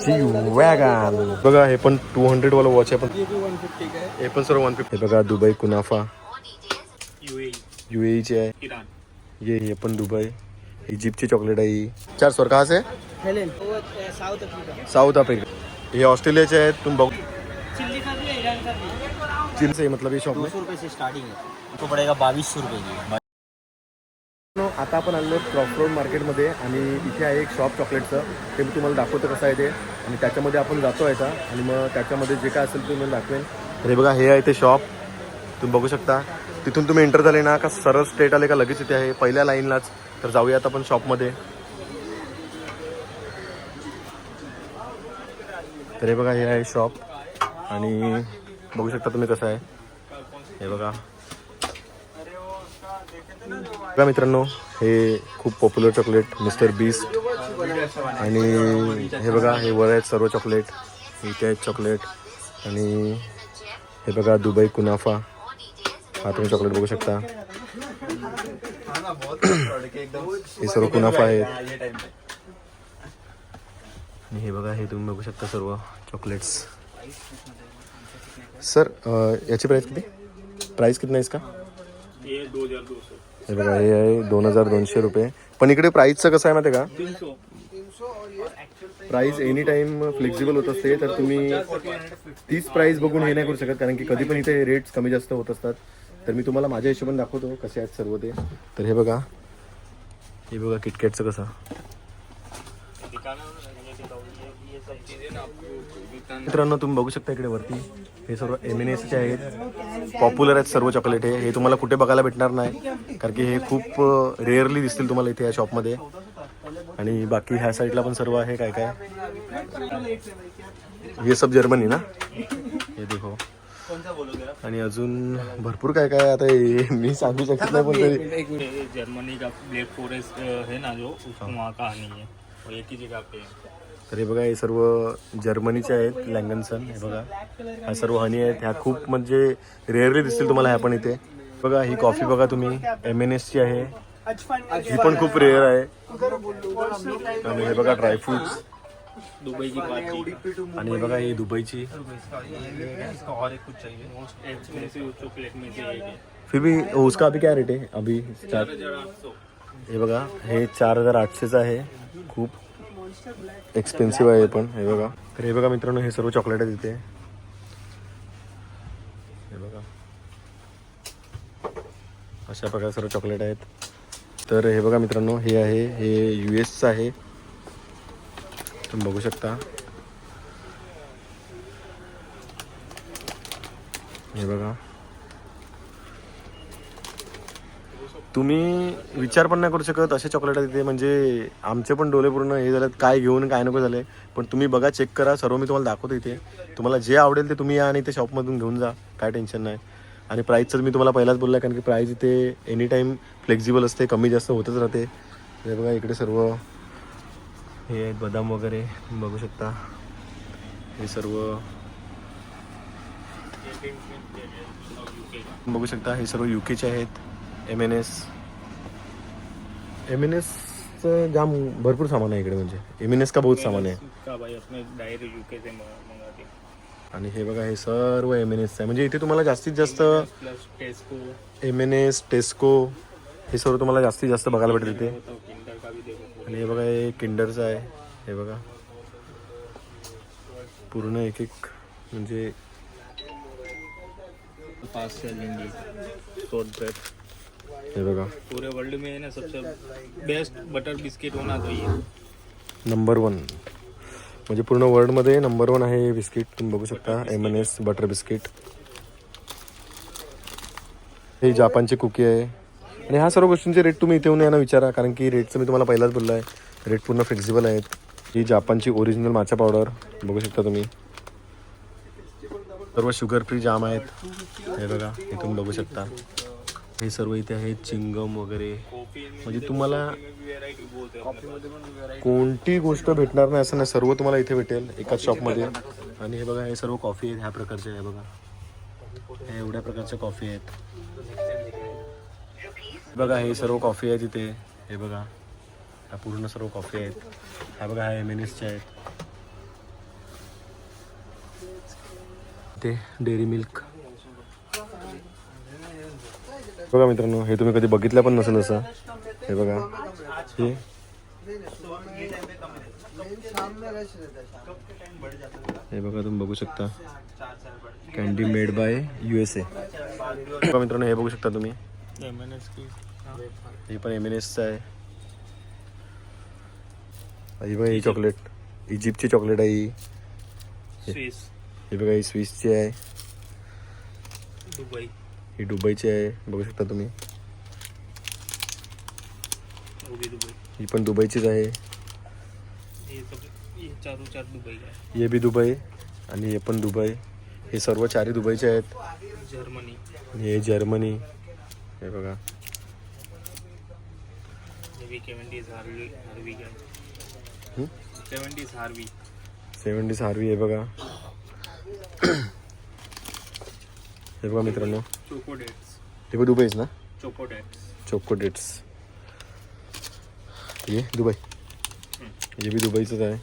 जी wagon बघा हे पण टू हंड्रेड वाला वॉच आहे पण. ये भी वन फिफ्टी का? है पण सर्व वन फिफ्टी बघा दुबई कुनाफा. यूएई यू चे आहे. ये ये पण दुबई. इजिप्तची चॉकलेट आहे ही. चार सौ कहाँ से? South Africa. साऊथ आफ्रिका हे ऑस्ट्रेलियाचे आहेत तुम्ही बघू. चिल्ली का भी ईरान का भी चीन से मतलब ये शॉप दो सौ रुपये से स्टार्टिंग है. तो पड़ेगा बाईस सौ रुपये की. आता आपण आलो क्रॉप रोड मार्केटमध्ये आणि इथे आहे एक शॉप चॉकलेटचं ते मी तुम्हाला दाखवतो कसं आहे ते. आणि त्याच्यामध्ये आपण जातो आहे आणि मग त्याच्यामध्ये जे काय असेल ते मी दाखवेन. तर हे बघा हे आहे ते शॉप तुम्ही बघू शकता. तिथून तुम्ही एंटर झाले ना का सरळ स्ट्रेट आले का लगेच इथे आहे. पहिल्या लाईनलाच तर जाऊयात आपण शॉपमध्ये तर हे बघा हे आहे शॉप आणि बघू शकता तुम्ही कसं आहे. हे बघा. बघा मित्रांनो हे खूप पॉप्युलर चॉकलेट मिस्टर बीस्ट आणि हे बघा हे वर आहेत सर्व चॉकलेट इथे आहेत चॉकलेट आणि हे बघा दुबई कुनाफा. हा तुम्ही चॉकलेट बघू शकता. हे सर्व कुनाफा आहेत. आणि हे बघा हे तुम्ही बघू शकता सर्व चॉकलेट्स सर याची प्राईस किती? प्राईस किती नाही का? ये दो हजार दो सौ हे बघा हे आहे दोन हजार दोनशे रुपये. पण इकडे प्राईसचं कसं आहे माहिती आहे का? तीन सौ प्राईस एनी टाइम फ्लेक्झिबल होत असते तर तुम्ही तीच प्राईस बघून हे नाही करू शकत कारण की कधी पण इथे रेट्स कमी जास्त होत असतात. तर मी तुम्हाला माझ्या हिशोबाने दाखवतो कसे आहेत सर्व ते. तर हे बघा. हे बघा किटकॅटचं कसं ये सब चीजें ना आपको मित्रांनो तुम्ही बघू शकता इकडे वरती. हे सर्व एम एन एसचे आहेत पॉप्युलर आहेत सर्व चॉकलेट हे. हे तुम्हाला कुठे बघायला भेटणार नाही कारण की हे खूप रेअरली दिसतील तुम्हाला इथे या शॉपमध्ये आणि बाकी ह्या साईडला पण सर्व आहे काय काय. हे सब जर्मनी ना? हे देखो. आणि अजून भरपूर काय काय आता मी सांगू शकत नाही पण तरी. जर्मनी का ब्लैक फॉरेस्ट है ना जो वहाँ का हनी है ही है तर हे बघा हे सर्व जर्मनीचे आहेत लँगनसन हे बघा. ह्या सर्व हनी आहेत. ह्या खूप म्हणजे रेअरली दिसतील तुम्हाला ह्या पण इथे. बघा ही कॉफी बघा तुम्ही. एम एन एसची आहे. ही पण खूप रेअर आहे. आणि हे बघा ड्रायफ्रुट्स दुबई की पार्टी आणि हे बघा ही दुबईची. है फिर भी उसका अभी क्या रेट आहे अभी हे बघा हे चार हजार आठशेचं आहे. खूप एक्सपेन्सिव्ह आहे पण हे बघा. तर हे बघा मित्रांनो हे सर्व चॉकलेट आहेत इथे. हे बघा. अशा प्रकारे सर्व चॉकलेट आहेत. तर हे बघा मित्रांनो हे आहे हे यू एसचं आहे. तुम्ही बघू शकता. हे बघा. तुम्ही विचार पण नाही करू शकत असे चॉकलेट आहेत तिथे म्हणजे आमचे पण डोले पूर्ण हे झालेत. काय घेऊन काय नको झाले. पण तुम्ही बघा चेक करा. सर्व मी तुम्हाला दाखवतो इथे. तुम्हाला जे आवडेल ते तुम्ही या आणि ते शॉपमधून घेऊन जा. काय टेन्शन नाही. आणि प्राईसचं मी तुम्हाला पहिलाच बोलला कारण की प्राईस इथे एनी टाईम फ्लेक्झिबल असते कमी जास्त होतच राहते. हे बघा इकडे सर्व हे आहेत बदाम वगैरे. बघू शकता. हे सर्व बघू शकता हे सर्व युकेचे आहेत. M N S M N एसचं जाम भरपूर सामान आहे इकडे म्हणजे. एम एन एस का बहुत सामान आहे. का भाई अपने डायरेक्ट यूके से मंगाते. आणि हे बघा हे सर्व एम एन एस आहे. म्हणजे इथे तुम्हाला जास्तीत जास्त plus Tesco M N S Tesco हे सर्व तुम्हाला जास्तीत जास्त बघायला भेटेल इथे. तो किंडर का भी देखो. आणि हे बघा हे किंडरचं आहे. हे बघा. पूर्ण एक एक म्हणजे सेलिंग ब्रेड हे बघा. पूरे वर्ल्ड में है ना सबसे बेस्ट बटर बिस्किट होना चाहिए नंबर वन म्हणजे पूर्ण वर्ल्डमध्ये नंबर वन आहे हे बिस्किट तुम्ही बघू शकता. M N S butter biscuit हे जापानची कुकी आहे. आणि ह्या सर्व गोष्टींचे रेट तुम्ही इथे येऊन यांना विचारा. कारण की रेटचं मी तुम्हाला पहिलाच बोललो आहे रेट पूर्ण फ्लेक्झिबल आहेत. ही जापानची ओरिजिनल माचा पावडर बघू शकता तुम्ही. सर्व शुगर फ्री जाम आहेत. हे बघा. हे तुम्ही बघू शकता. हे सर्व इथे आहेत चिंगम वगैरे. म्हणजे तुम्हाला कोणती गोष्ट भेटणार नाही असं नाही सर्व तुम्हाला इथे भेटेल एकाच शॉपमध्ये आणि हे बघा हे सर्व कॉफी आहेत ह्या प्रकारचे हे बघा. हे एवढ्या प्रकारच्या कॉफी आहेत. बघा हे सर्व कॉफी आहेत इथे. हे बघा ह्या पूर्ण सर्व कॉफी आहेत. ह्या बघा ह्या एम एन एसच्या आहेत. ते डेअरी मिल्क बघा मित्रांनो हे तुम्ही कधी बघितलं पण नसेल असं. हे बघा. हे? हे बघा तुम्ही बघू शकता. Candy made by U S A मित्रांनो हे बघू शकता तुम्ही. हे पण एम एन एसचं आहे. ही बघा ही चॉकलेट इजिप्तची चॉकलेट आहे ही. स्विस ही बघा ही स्विसची आहे. दुबई. ही दुबईची आहे बघू शकता तुम्ही. ही पण दुबईचीच आहे. ये है बी दुबई आणि हे पण दुबई. हे सर्व चारही दुबईचे आहेत. जर्मनी. हे जर्मनी. हे बघा. केवेंटीज हार्वी? है बघा. हे बघा मित्रांनो. चोको डेट्स हे पण दुबईच ना चोको डेट्स चोको डेट्स ये दुबई हे बी दुबईचंच आहे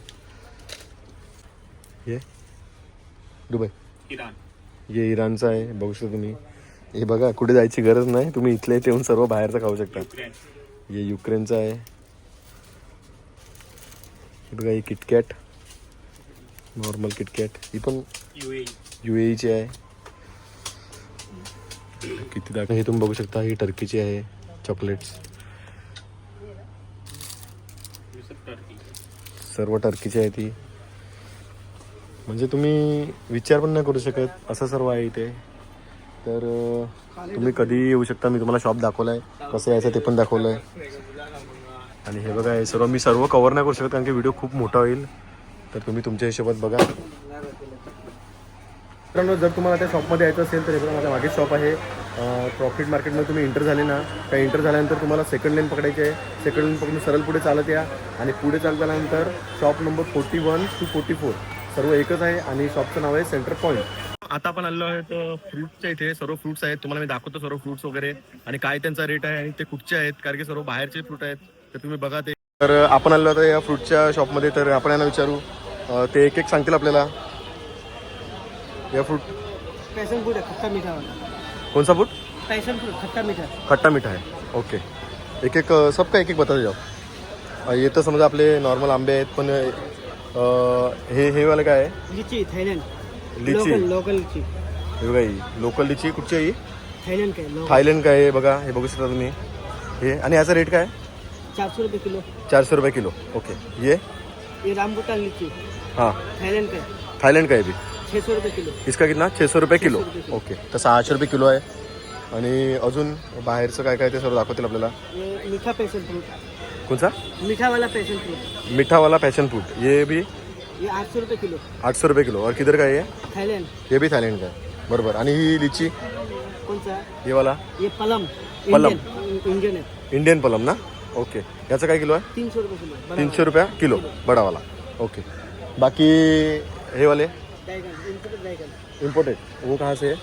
हे दुबई ईरान हे इराणचं आहे बघू शकता तुम्ही हे बघा कुठे जायची गरज नाही तुम्ही इथले इथे येऊन सर्व बाहेरचं खाऊ शकता यूक्रेन हे युक्रेनचं आहे हे बघा ही किटकॅट नॉर्मल किटकॅट ही पण यूएई यू एची आहे किती दाखव हे तुम्ही बघू शकता ही टर्कीची आहे चॉकलेट्स. सर्व टर्कीची आहे ती. म्हणजे तुम्ही विचार पण नाही करू शकत असं सर्व आहे इथे. तर तुम्ही कधी येऊ शकता मी तुम्हाला शॉप दाखवलं आहे कसं यायचं ते पण दाखवलं आहे आणि हे बघा हे सर्व मी सर्व कवर नाही करू शकत कारण की व्हिडिओ खूप मोठा होईल. तर तुम्ही तुमच्या हिशोबात बघा. मित्रांनो जर तुम्हाला त्या शॉपमध्ये यायचं असेल तर हे माझ्या मागे शॉप आहे. प्रॉफिट मार्केटमध्ये तुम्ही इंटर झाले ना त्या इंटर झाल्यानंतर तुम्हाला सेकंड लेन पकडायची आहे. सेकंड लेन पकडून सरळ पुढे चालत या. आणि पुढे चालत आल्यानंतर shop number forty one to forty four सर्व एकच आहे आणि शॉपचं नाव आहे सेंटर पॉईंट आता आपण आलो आहे फ्रुट्सच्या इथे. सर्व फ्रुट्स आहेत. तुम्हाला मी दाखवतो सर्व फ्रुट्स वगैरे. आणि काय त्यांचा रेट आहे आणि ते कुठचे आहेत कारण की सर्व बाहेरचे फ्रूट आहेत. तर तुम्ही बघा ते. तर आपण आलो आता या फ्रूटच्या शॉपमध्ये तर आपण यांना विचारू. ते एक एक सांगतील आपल्याला. या फ्रूट पैसन फ्रूट है खट्टा मीठा वाला. कौन सा फ्रूट पैसन फ्रूट खट्टा मीठा. खट्टा मीठा है ओके एक एक अ, सबका एक एक बता जाओ अ, ये तर समजा आपले नॉर्मल आंबे आहेत पण अ, हे हे वाले काय आहे? लीची थाईलैंड लिची. लोकल लोकल लीची. हे बघा ही लोकल लिची कुठची आहे ही? थाईलैंड का है लोकल थायलंड काय आहे बघा हे बघू शकता तुम्ही. हे आणि याचा रेट काय? चार सौ रुपये किलो. चारशे रुपये किलो. ओके ये? ये रामबुटान लीची. हां. थाईलैंड का है थायलंड का आहे भी छः सौ रुपये किलो. इसका कितना? छे सौ रुपये किलो. 600 रुपये किलो. ओके. तर सहाशे रुपये किलो आहे. आणि अजून बाहेरचं काय काय ते सर्व दाखवतील आपल्याला? ये मीठा पैसन फ्रूट कोणचा? मीठा वाला पैसन फ्रूट मिठावाला पॅशन फ्रूट ये भी ये आठ सौ रुपये किलो. आठ सौ रुपये किलो. और किधर का है ये? थाईलैंड ये भी थायलंड का? आहे बरोबर. आणि ही लिची? कौन सा ये वाला? ये पलम. पलम. इंडियन. इंडियन है इंडियन पलम ना? ओके. याचं काय किलो आहे? तीन सौ रुपये किलो तीनशे रुपया किलो. बडावाला. ओके. बाकी हे वाले? इम्पोर्टेड वो कहाँ से है?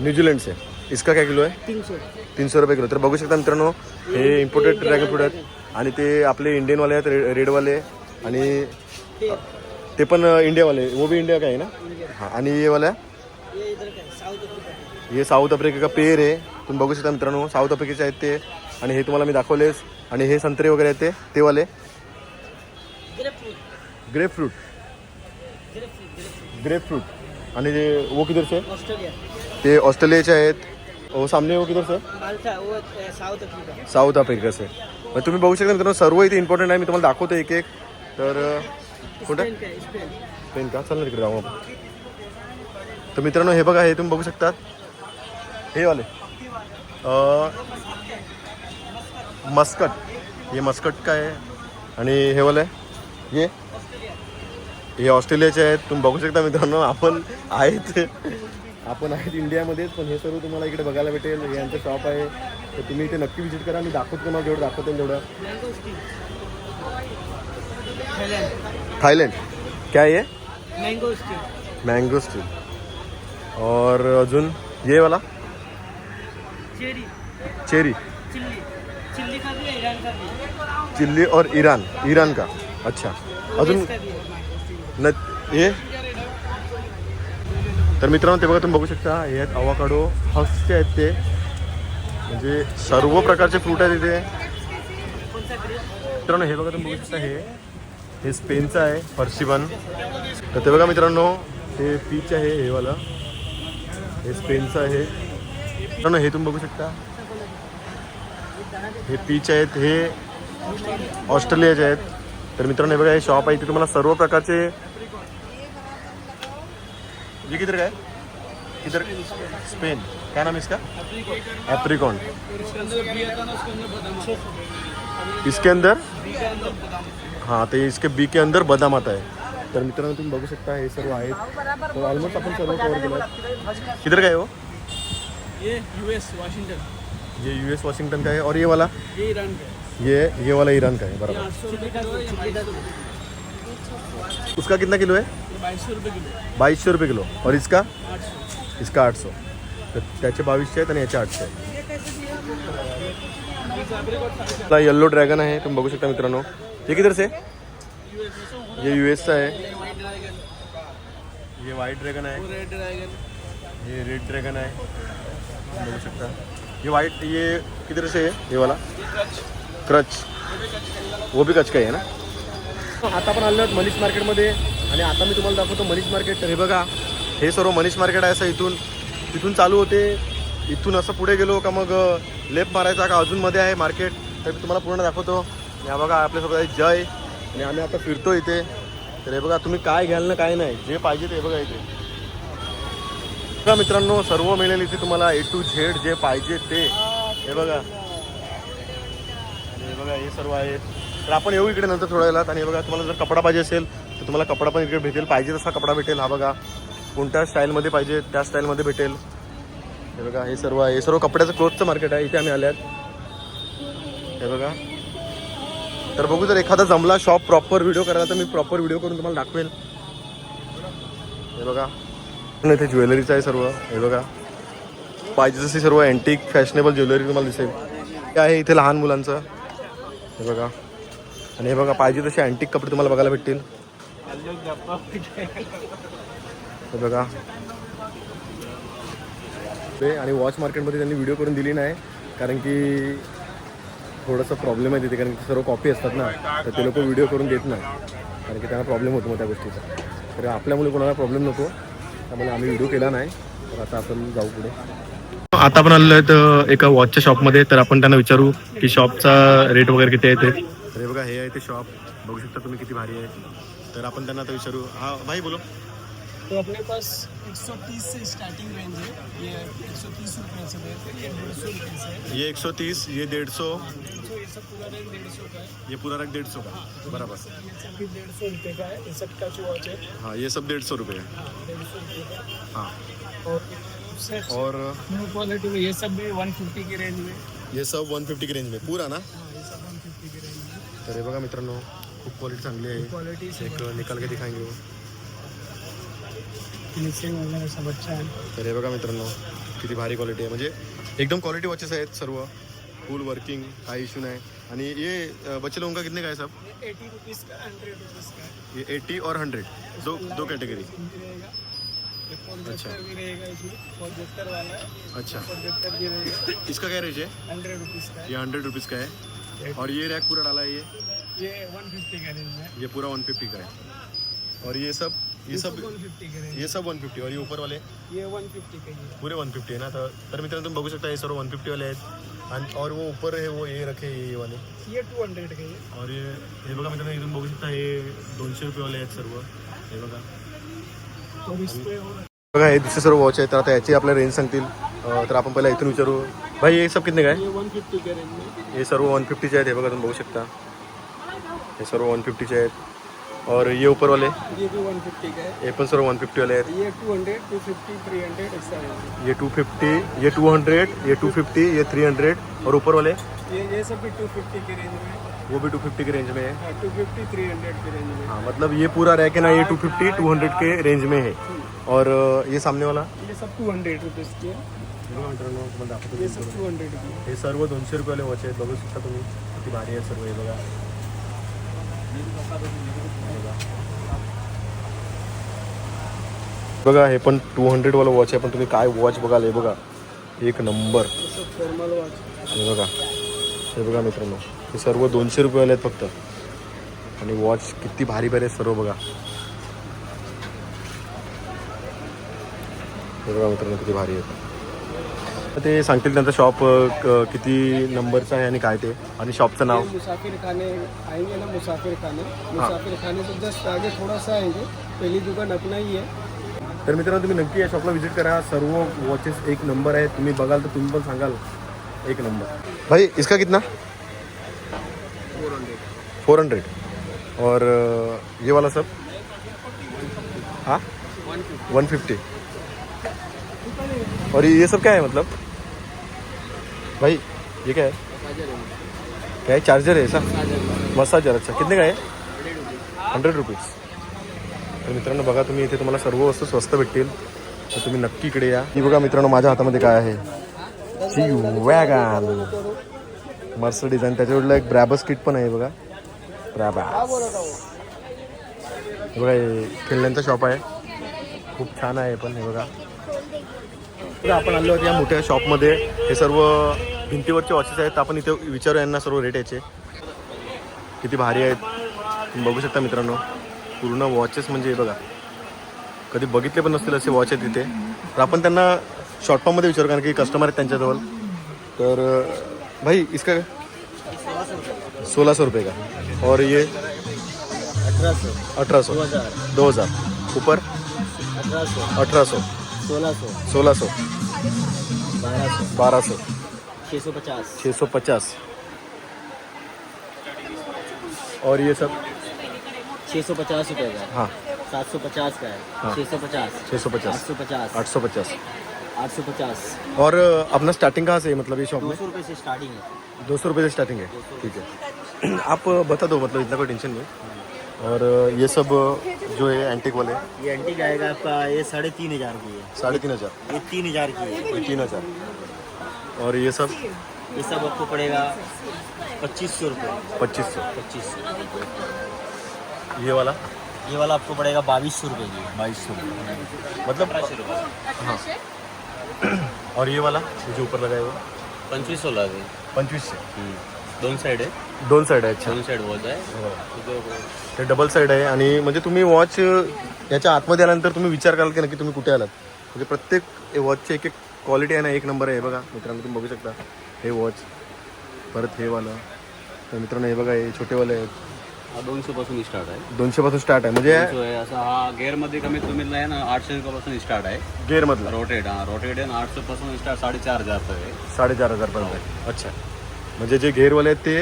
न्यूजीलैंड से. इसका काय किलो आहे तीन सौ तीनशे रुपये किलो. तर बघू शकता मित्रांनो हे इम्पोर्टेड ड्रॅगन फ्रूट आहेत. आणि ते आपले इंडियनवाले आहेत रे- रेडवाले आणि ते पण इंडियावाले वो भी इंडिया का आहे ना? हां. आणि ये वाला? है साउथ अफ्रीका हे साऊथ आफ्रिका का पेर आहे. तुम्ही बघू शकता मित्रांनो साऊथ आफ्रिकेचे आहेत ते. आणि हे तुम्हाला मी दाखवलेच आणि हे संत्रे वगैरे आहेत ते. ते वाले. Grapefruit grapefruit grapefruit grapefruit grapefruit आणि ते वो किधर से? ऑस्ट्रेलिया. ते ऑस्ट्रेलियाचे आहेत. वो सामने वो किधर से? माल्टा वो अफ्रीका साऊथ आफ्रिका. से. मग तुम्ही बघू शकता मित्रांनो सर्व इथे इम्पॉर्टंट आहे. मी तुम्हाला दाखवतो एक एक तर कुठं स्पेन का स्पेन. पेन का? चल ना तिकडे जाऊ आपण. तर मित्रांनो हे बघा हे तुम्ही बघू शकतात. हे वाले. मस्कट. हे मस्कट काय आहे? आणि हे वाले? ये. हे ऑस्ट्रेलियाचे आहेत. तुम्ही बघू शकता मित्रांनो आपण आहेत. आपण आहेत इंडियामध्येच पण हे सर्व तुम्हाला इकडे बघायला भेटेल. हे यांचं शॉप आहे. तर तुम्ही इथे नक्की विजिट करा. मी दाखवतो तुम्हाला जेवढं दाखवतो तेवढं. थायलंड. काय आहे? मैंगो स्टीम मैंगो स्टील और अजून ये वाला? चेरी. चेरी. चिल्ली. चिल्ली का भी है ईरान का भी चिल्ली और ईरान ईरान का. अच्छा. अजून न हे? तर मित्रांनो ते बघा तुम्ही बघू शकता हे आहेत अवाकाडो हक्सचे आहेत ते म्हणजे सर्व प्रकारचे फ्रूट आहेत इथे. मित्रांनो हे बघा तुम्ही बघू शकता हे हे स्पेनचं आहे पर्सिबन तर ते बघा मित्रांनो हे पीच आहे हे वाला. हे स्पेनचं आहे. मित्रांनो हे तुम्ही बघू शकता. हे पीच आहेत हे ऑस्ट्रेलियाचे आहेत. तर मित्रांनो हे बघा हे शॉप आहे. इथे तुम्हाला सर्व प्रकारचे ये किधर है किधर स्पेन. क्या नाम इसका? एप्रिकॉन इसके अंदर? हाँ तो इसके बी के अंदर बदाम आता है तर मित्रांनो तुम्ही बघू शकता हे सर्व आहेत. तर ऑलमोस्ट आपण सर्व कवर केलं. किधर का है? वो ये यूएस वाशिंगटन ये यूएस वॉशिंगटन का है और ये वाला? ये ईरान का. ये ये वाला ईरान का है बराबर। आठ सौ उसका कितना किलो है? बाईस सौ रुपये किलो। और इसका? इसका आठ सौ। तर त्याचे बावीसशे आहेत आणि याचे आठशे आहेत। आपला येल्लो ड्रॅगन आहे तुम्ही बघू शकता मित्रांनो. हे किधर से ये यू एसचा आहे. ये व्हाईट ड्रॅगन आहे. रेड ये रेड ड्रॅगन आहे. तुम्ही बघू शकता. ये वाइट ये किधर से है ये वाला क्रच. वो भी कच का आहे ना? आता आपण आलो मनीष मार्केटमध्ये आणि आता मी तुम्हाला दाखवतो मनीष मार्केट. तर हे बघा हे सर्व मनीष मार्केट आहे असं इथून. तिथून चालू होते. इथून असं पुढे गेलो का मग लेफ्ट मारायचा का अजून मध्ये आहे मार्केट. तर मी तुम्हाला पूर्ण दाखवतो. हा बघा आपल्यासोबत आहे जय. आणि आम्ही आता फिरतो इथे. तर हे बघा तुम्ही काय घ्याल ना काय नाही जे पाहिजे ते बघा इथे. बघा मित्रांनो सर्व मिळेल इथे तुम्हाला ए टू झेड जे पाहिजे ते. हे बघा. बघा हे सर्व आहे. तर आपण येऊ इकडे नंतर थोड्या वेळात. आणि हे बघा तुम्हाला जर कपडा पाहिजे असेल तर तुम्हाला कपडा पण इकडे भेटेल. पाहिजे तसा कपडा भेटेल हा बघा. कोणत्या स्टाईलमध्ये पाहिजे त्या स्टाईलमध्ये भेटेल. हे बघा हे सर्व आहे. हे सर्व कपड्याचं क्लोथचं मार्केट आहे. इथे आम्ही आल्यात. हे बघा. तर बघू जर एखादा जमला शॉप प्रॉपर व्हिडिओ करायला तर मी प्रॉपर व्हिडिओ करून तुम्हाला दाखवेल. हे बघा. नाही इथे ज्वेलरीचं आहे सर्व. हे बघा. पाहिजे तशी सर्व अँटिक फॅशनेबल ज्वेलरी तुम्हाला दिसेल. काय आहे इथे लहान मुलांचं. हे बघा. आणि हे बघा पाहिजे तसे अँटिक कपडे तुम्हाला बघायला भेटतील. हे बघा. ते आणि वॉच मार्केटमध्ये त्यांनी व्हिडिओ करून दिली नाही कारण की थोडंसं प्रॉब्लेम आहे तिथे कारण की सर्व कॉपी असतात ना तर ते लोक व्हिडिओ करून देत नाही. कारण की त्यांना प्रॉब्लेम होतो मग त्या गोष्टीचा. तर आपल्यामुळे कोणाला प्रॉब्लेम नको त्यामुळे आम्ही व्हिडिओ केला नाही. तर आता आपण जाऊ पुढे. आता आपण आलेलो आहेत एका वॉचच्या शॉपमध्ये तर आपण त्यांना विचारू की शॉपचा रेट वगैरे किती आहे ते. अरे बघा हे आहे ते शॉप बघू शकता तुम्ही किती भारी आहे. तर आपण त्यांना आता विचारू. हा भाई बोलो. तो अपने पास 130 से स्टार्टिंग रेंज है ये 130 रुपये से ये डेढ़ सौ रुपये से है ये 130 ये डेढ़ सौ ये सब पूरा रेंज डेढ़ सौ का है ये पूरा रख डेढ़ सौ का बराबर. ये सब भी डेढ़ सौ रुपये का है ये सब का जो वॉच है हाँ ये सब डेढ़ सौ रुपये है हाँ, डेढ़ सौ रुपये का हाँ. और और लो क्वालिटी में ये सब भी 150 की रेंज में। ये सब वन फिफ्टी की रेंज में। पूरा ना? हाँ ये सब 150 की रेंज में। तर हे बघा मित्रांनो खूप क्वालिटी चांगली आहे. क्वालिटी एक निकाल के दिखाएंगे. वो फिनिशिंग वगैरह सब अच्छा है। तर हे बघा मित्रांनो किती भारी क्वालिटी आहे. म्हणजे एकदम क्वालिटी वॉचेस आहेत सर्व. फुल वर्किंग काही इश्यू नाही. आणि ये अ, बच्चे लोगों का कितने का है सब? ये एटी रुपीज़ का हंड्रेड रुपीज़ का है। ये एट्टी और हंड्रेड दो दो कैटेगरी रहेगा। अच्छा। भी रहेगा इसमें प्रोजेक्टर वाला है अच्छा. प्रोजेक्टर भी रहेगा इसका क्या रेट है? हंड्रेड रुपीज़ का ये हंड्रेड रुपीज़ का है। और ये रैक पूरा डाला है ये? ये वन फिफ्टी का रेंज है ये पूरा वन फिफ्टी का है। और ये सब ये सब वन ये सब वन फिफ्टी और ये ऊपर वाले? ये वन फिफ्टी का पूरे वन फिफ्टी है ना? तर तर मित्रांनो तुम्ही बघू शकता हे सर्व वन फिफ्टी वाले आहेत. आणि और वो ऊपर है वो ये रखे ये वाले. ये टू हंड्रेड का और ये हे बघा मित्रांनो इथून बघू शकता हे दोनशे रुपयेवाले आहेत सर्व. हे बघा. हे दुसरे सर्व वॉच आहेत. तर आता याची आपल्याला रेंज सांगतील. तर आपण पहिला इथून विचारू. भाई, हे सब कितने काय ये फिफ्टी हे सर्व वन फिफ्टीचे आहेत. हे बघा शकता. हे सर्व वन फिफ्टीचे आहेत. और ये ऊपर वाले ये भी वन फिफ्टी का है हे पण सर्व वन फिफ्टी वाले आहेत. ये two hundred two fifty three hundred है ये टू फिफ्टी ये टू हंड्रेड ये टू फिफ्टी ये थ्री हंड्रेड और ऊपर वाले ये ये सब भी टू फिफ्टी के रेंज में. है वो भी टू फिफ्टी के रेंज में है। हाँ टू फिफ्टी थ्री हंड्रेड के रेंज में। हाँ मतलब ये पूरा रैक है ना ये टू फिफ्टी टू हंड्रेड के रेंज में है। और ये सामने वाला? ये सब टू हंड्रेड रुपीज़ की। है सब सर्व. टू हंड्रेड की। है हे सर्व दोनशे रुपयाले वॉच आहेत बघू शकता तुम्ही किती भारी आहे सर्व हे बघा हे बघा. हे पण टू हंड्रेडवाला वॉच आहे पण तुम्ही काय वॉच बघाल हे बघा। एक नंबर फॉर्मल वॉच हे बघा। हे बघा मित्रांनो। हे सर्व दोनशे रुपयेवाले आहेत फक्त. आणि वॉच किती भारी भारी आहेत सर्व बघा. बघा मित्रांनो किती भारी आहेत. तर ते सांगतील त्यांचं शॉप किती नंबरचं आहे आणि काय ते. आणि शॉपचं नाव. मुसाफिर खाने आएंगे ना मुसाफिर खाने. मुसाफिर खाने से जस्ट आगे थोड़ा सा आएंगे. पहली दुकान अपना ही है. तर मित्रांनो तुम्ही नक्की या शॉपला व्हिजिट करा. सर्व वॉचेस एक नंबर आहे. तुम्ही बघाल तर तुम्ही पण सांगाल. एक नंबर भाई इसका कितना? Four hundred. और ये वाला सब? हाँ? One fifty. और ये सब क्या है मतलब? भाई ये क्या है? क्या है? चार्जर है ऐसा? मसाजर अच्छा. कितने का आहे हंड्रेड रुपीज तर मित्रांनो बघा तुम्ही इथे तुम्हाला सर्व वस्तू स्वस्त भेटतील. तर तुम्ही नक्की इकडे या. ही बघा मित्रांनो माझ्या हातामध्ये काय आहे? जी वॅगन. मस्त डिझाईन. त्याच्याकडलं एक ब्रॅबस किट पण आहे बघा. प्रभास हे बघा हे खेळण्यांचा शॉप आहे. खूप छान आहे पण हे बघा. तर आपण आलो आहोत या मोठ्या शॉपमध्ये हे सर्व भिंतीवरचे वॉचेस आहेत. आपण इथे विचारू यांना सर्व रेट याचे. किती भारी आहेत. तुम्ही बघू शकता मित्रांनो. पूर्ण वॉचेस म्हणजे हे बघा. कधी बघितले पण नसतील असे वॉच आहेत तिथे तर आपण त्यांना शॉर्ट फॉर्ममध्ये विचारू कारण की कस्टमर आहेत त्यांच्याजवळ. तर भाई इसका सोळा सौ रुपये का? और ये अठारह सौ। दो हज़ार। ऊपर? अठारह सौ। सोलह सौ। सोलह सौ। बारह सौ। छः सौ। पचास। छः सौ पचास। और ये सब? छः सौ पचास रुपये का हाँ। सात सौ पचास का हाँ। है। छः सौ पचास। छः सौ पचास। आठ सौ पचास। आठ सौ पचास। आठ सौ पचास। और अपना स्टार्टिंग कहाँ से है मतलब ये शॉप में? दो सौ रुपये से स्टार्टिंग है। दो सौ रुपये से स्टार्टिंग है। ठीक है। आप बता दो मतलब इतना कोई टेंशन नहीं और ये सब जो है एंटिक वाले? ये एंटीक आएगा आपका ये साढ़े तीन हज़ार की है। साढ़े तीन हज़ार? ये तीन हज़ार की है। ये तीन हज़ार। और ये सब? ये सब आपको पड़ेगा पच्चीस सौ रुपये। पच्चीस सौ। पच्चीस सौ। ये वाला? ये वाला आपको पड़ेगा बाईस सौ रुपये की। बाईस सौ। मतलब हाँ। और ये वाला जो ऊपर लगा है वो पंचवीस सोळा आहे पंचवीस से। दोन साईड आहे. दोन साईड आहे अच्छा. दोन साईड वॉच आहे. ते डबल साईड आहे आणि म्हणजे तुम्ही वॉच याच्या आतमध्ये आल्यानंतर तुम्ही विचार कराल की नक्की तुम्ही कुठे आलात. म्हणजे प्रत्येक वॉचची एक एक क्वालिटी आहे ना एक नंबर आहे. हे बघा मित्रांनो तुम्ही बघू शकता. हे वॉच परत हे वालं. तर मित्रांनो हे बघा हे छोटेवाले आहेत. हा दोनशे पासून स्टार्ट आहे. दोनशे पासून स्टार्ट आहे. म्हणजे दोनशे आहे असा हा गेअरमध्ये कमीत कमी आहे ना आठशे पासून स्टार्ट आहे. गेअर मधला. रोटेट हा रोटेट आहे आठशे पासून स्टार्ट साडेचार हजार आहे. साडेचार हजार पर्यंत आहे. अच्छा. म्हणजे जे गेअरवाले आहेत ते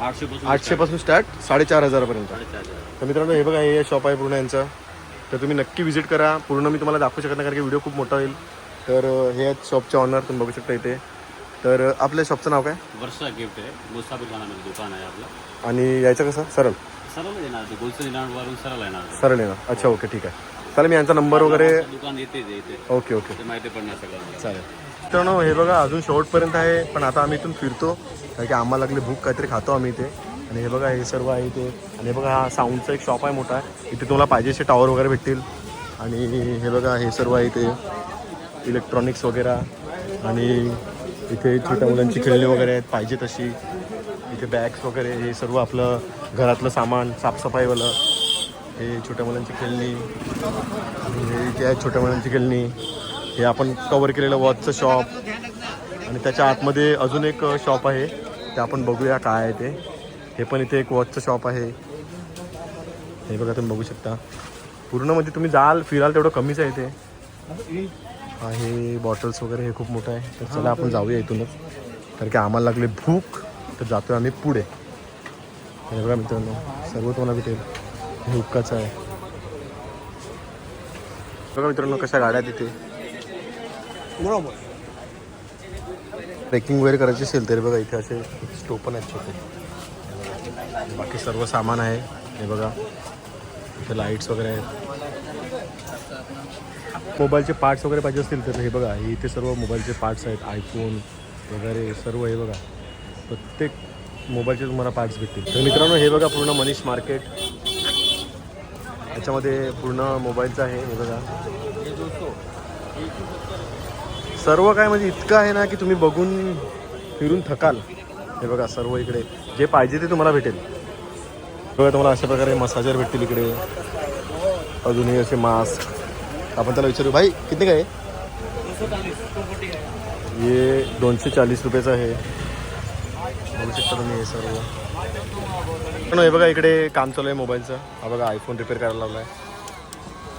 आठशे पासून आठशे पासून स्टार्ट साडेचार हजारापर्यंत तर मित्रांनो हे बघा हे शॉप आहे पूर्ण यांचं. तर तुम्ही नक्की व्हिजिट करा. पूर्ण मी तुम्हाला दाखवू शकत नाही कारण की व्हिडिओ खूप मोठा होईल. तर हे आहेत शॉपचे ऑनर तुम्ही बघू शकता इथे. तर आपल्या शॉपचं नाव काय? वर्षा गिफ्ट आहे. दुकान आहे आपलं. आणि यायचं कसं? सरळ. सरळ येणार सरळ येणार सरळ येणार. अच्छा ओके ठीक आहे. चालेल मी यांचा नंबर वगैरे दुकान येते ते इथे. Okay okay. ते माहिती पडणार सगळं. चालेल. मित्रांनो हे बघा अजून शेवटपर्यंत आहे पण आता आम्ही इथून फिरतो. कारण की आम्हाला लागले भूक काहीतरी खातो आम्ही इथे. आणि हे बघा हे सर्व आहे इथे. आणि हे बघा हा साऊंडचा एक शॉप आहे मोठा. इथे तुम्हाला पाहिजे असे टॉवर वगैरे भेटतील. आणि हे बघा हे सर्व आहे इथे. इलेक्ट्रॉनिक्स वगैरे. आणि इथे छोट्या मुलांची खेळणी वगैरे आहेत पाहिजे तशी. इथे बॅग्स वगैरे हे सर्व आपलं घरातलं सामान साफसफाईवालं. हे छोट्या मुलांची खेळणी आणि हे इथे आहे छोट्या मुलांची खेळणी हे आपण कवर केलेलं वॉचचं शॉप आणि त्याच्या आतमध्ये अजून एक शॉप आहे. ते आपण बघूया काय आहे ते. हे पण इथे एक वॉचचं शॉप आहे. हे बघा तुम्ही बघू शकता. पूर्ण म्हणजे तुम्ही जाल फिराल तेवढं कमीच आहे ते हा हे बॉटल्स वगैरे हे खूप मोठं आहे. तर चला आपण जाऊया इथूनच. कारण की आम्हाला लागले भूक. तर जातोय आम्ही पुढे. हे बघा मित्रांनो सर्व तुम्हाला भेटेल. हे हुक्काचं आहे. बघा मित्रांनो कशा गाड्या तिथे ट्रेकिंग वगैरे करायची असेल तरी बघा इथे असे स्टोव पण आहेत छोटे. बाकी सर्व सामान आहे. हे बघा. इथे लाईट्स वगैरे आहेत. मोबाईलचे पार्ट्स वगैरे पाहिजे असतील तर हे बघा हे इथे सर्व मोबाईलचे पार्ट्स आहेत. आयफोन वगैरे सर्व हे बघा. प्रत्येक मोबाईलचे तुम्हाला पार्ट्स भेटतील. तर मित्रांनो हे बघा पूर्ण मनीष मार्केट याच्यामध्ये पूर्ण मोबाईलचं आहे हे बघा. सर्व काय म्हणजे इतकं आहे ना की तुम्ही बघून फिरून थकाल. हे बघा सर्व इकडे. जे पाहिजे ते तुम्हाला भेटेल. बघा तुम्हाला अशा प्रकारे मसाजर भेटतील इकडे. अजूनही असे मास्क आपण त्याला विचारू. भाई किती काय आहे? हे दोनशे चाळीस रुपयाचं आहे. बघू शकता तुम्ही हे सर्व. पण हे बघा इकडे काम चालू आहे मोबाईलचं. हा बघा आयफोन रिपेअर करायला लावला आहे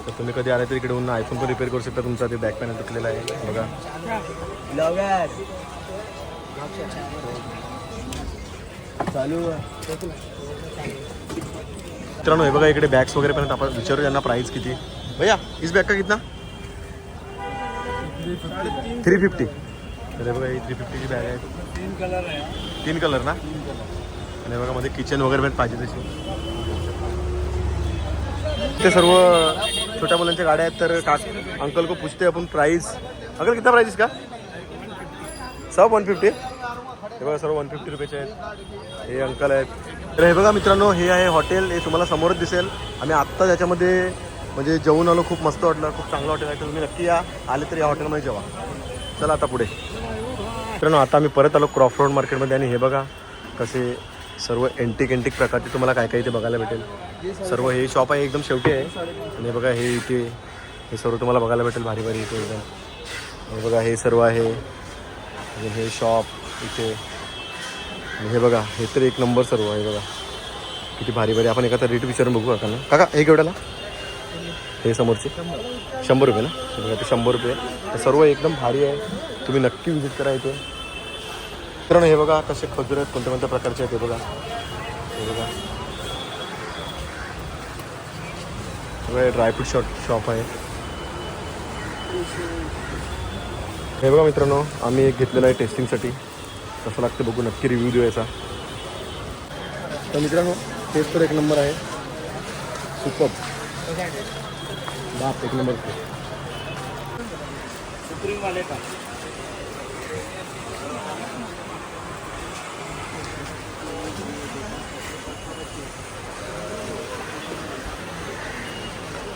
तर तुम्ही कधी आले तर इकडे येऊन आयफोन पण रिपेअर करू शकता. तुमचा ते बॅक पॅनल तुटलेला आहे. बघा. चालू मित्रांनो हे बघा इकडे बॅग्स वगैरे पर्यंत आपण विचारू यांना प्राईस किती? भैया इस बॅग का कितना? थ्री फिफ्टी अरे बघा ही थ्री फिफ्टीची बॅग आहे. तीन कलर ना? आणि हे बघा मध्ये किचन वगैरे पण पाहिजे तशी. ते सर्व छोट्या मुलांच्या गाड्या आहेत तर का अंकल को पूछते आपण प्राईस अंकल किती प्राइस का? सब वन फिफ्टी हे बघा सर्व वन फिफ्टी रुपयाचे आहेत. हे अंकल आहेत. तर हे बघा मित्रांनो हे आहे हॉटेल हे तुम्हाला समोरच दिसेल. आम्ही आत्ता त्याच्यामध्ये म्हणजे जेवून आलो खूप मस्त वाटलं खूप चांगलं हॉटेल आहे तुम्ही नक्की या. आले तर या हॉटेलमध्ये जेवा. चला आता पुढे. मित्रांनो आता आम्ही परत आलो क्रॉफ रोड मार्केटमध्ये आणि हे बघा कसे सर्व एंटिक एंटिक प्रकारचे तुम्हाला काय काय इथे बघायला भेटेल. सर्व हे शॉप आहे एकदम शेवटी आहे. आणि हे बघा हे इथे हे सर्व तुम्हाला बघायला भेटेल भारी भारी इथे एकदम. बघा हे सर्व आहे. हे शॉप इथे. हे बघा हे तर एक नंबर सर्व आहे बघा. किती भारी भारी. आपण एखादा रेट विचारून बघू काका ना. काका हे केवढ्याला हे समोरचे. शंभर रुपये ना? बघा ते शंभर रुपये. सर्व एकदम भारी आहे. तुम्ही नक्की विजिट करा इथे. मित्रांनो हे बघा कसे खजूर आहेत कोणत्या कोणत्या प्रकारचे आहेत हे बघा. हे बघा. हे ड्रायफ्रूट शॉप शॉप आहे. हे बघा मित्रांनो आम्ही एक घेतलेलं आहे टेस्टिंगसाठी कसं लागतं बघू नक्की रिव्ह्यू देऊ याचा तर मित्रांनो टेस्ट तर एक नंबर आहे. सुपर बाप एक नंबर सुप्रीम वाले का?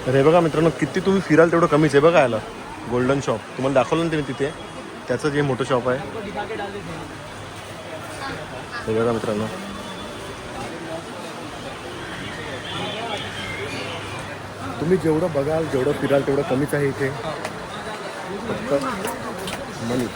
तर हे बघा मित्रांनो किती तुम्ही फिराल तेवढं कमीच आहे बघा याला. गोल्डन शॉप तुम्हाला दाखवलं ना तुम्ही तिथे? त्याचं जे मोठं शॉप आहे. हे बघा मित्रांनो. तुम्ही जेवढं बघाल जेवढं फिराल तेवढं कमीच आहे इथे. फक्त मनी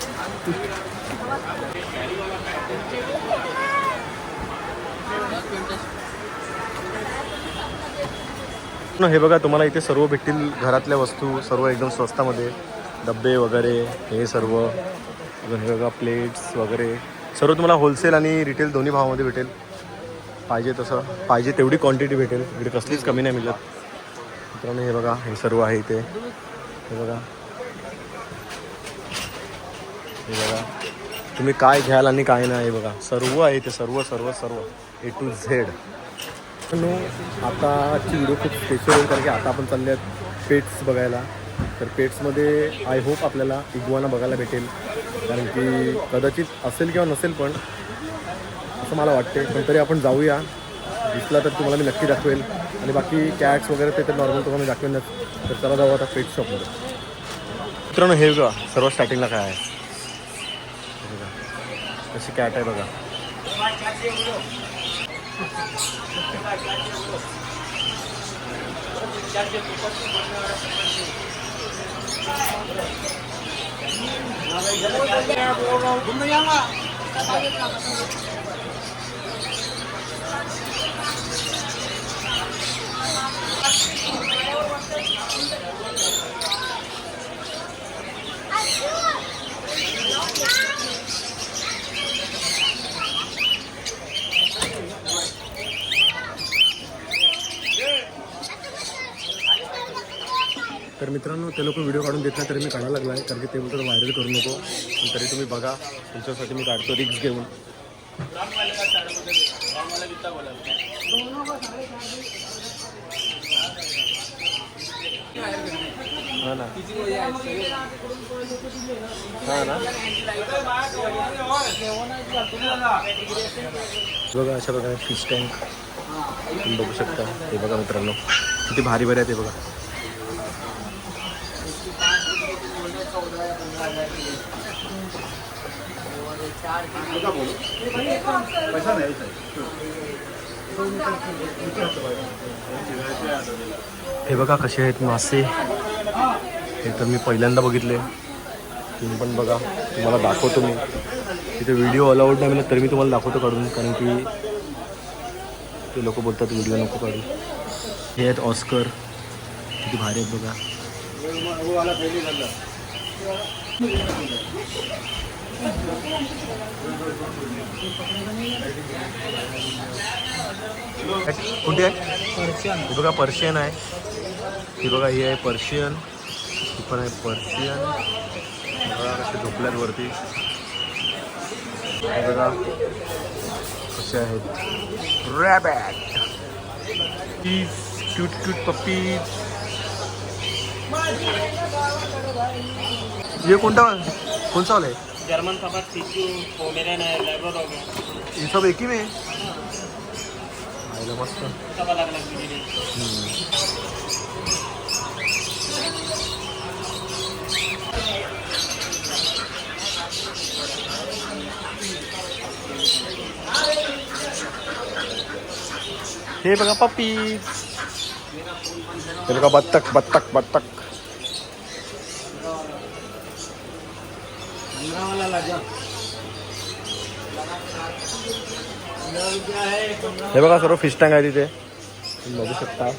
हे बघा तुम्हाला इथे सर्व भेटतील घरातल्या वस्तू सर्व एकदम स्वस्तामध्ये. डब्बे वगैरे हे सर्व. हे बघा प्लेट्स वगैरे. सर्व तुम्हाला होलसेल आणि रिटेल दोन्ही भावामध्ये भेटेल. पाहिजे तसं. पाहिजे तेवढी क्वांटिटी भेटेल. इकडे कसलीच कमी नाही मिळत. मित्रांनो हे बघा हे सर्व आहे इथे. हे बघा. हे बघा. तुम्ही काय घ्याल आणि काय नाही हे बघा. सर्व आहे ते सर्व सर्व सर्व. ए टू झेड नो आता आजची व्हिडिओ खूप स्पेशल होईल कारण की आता आपण चालले आहेत पेट्स बघायला. तर पेट्समध्ये आय होप आपल्याला इगुआना बघायला भेटेल. कारण की कदाचित असेल किंवा नसेल पण असं मला वाटते. पण तरी आपण जाऊया. दिसला तर तुम्हाला मी नक्की दाखवेल. आणि बाकी कॅट्स वगैरे ते तर नॉर्मल तुम्हाला मी दाखवेनच. तर चला जाऊ आता पेट शॉपमध्ये मित्रांनो हे बघा सर्व स्टार्टिंगला काय आहे? बघा. कशी कॅट आहे बघा. Aduh. तर मित्रांनो ते लोक व्हिडिओ काढून देत नाही तरी मी काढायला लागला आहे कारण की ते बोलतात व्हायरल करू नको. पण तरी तुम्ही बघा तुमच्यासाठी मी काढतो रिक्स घेऊन. हा ना. हा ना. बघा अशा प्रकारे फिश टँक तुम्ही बघू शकता. हे बघा मित्रांनो किती भारी भारी आहे ते बघा. हे बघा कसे आहेत मासे. हे तर मी पहिल्यांदा बघितले. तुम्ही पण बघा. तुम्हाला दाखवतो मी. तिथे व्हिडिओ अलाउड नाही मिळत तरी मी तुम्हाला दाखवतो काढून कारण की ते लोक बोलतात व्हिडिओ नको काढू. हे आहेत ऑस्कर. किती भारी आहेत बघा. कुठे आहे? हे बघा पर्शियन आहे. हे बघा ही आहे पर्शियन. ही पण आहे पर्शियन. बघा कसे झोपल्यात वरती हे बघा कसे आहेत. रॅबॅट पीज क्यूट क्यूट पप्पीज हे कोणता कौन वाला आहे? जर्मन सफर टिश्यू पोमेरियन है लैब्राडोर है ये सब एक ही में? है? आयला मस्त. सब अलग अलग है हे बघा पप्पी. हे बघा बत्तक बत्तक बत्तक हे बघा सर्व फिश टँक आहे तिथे तुम्ही बघू शकता.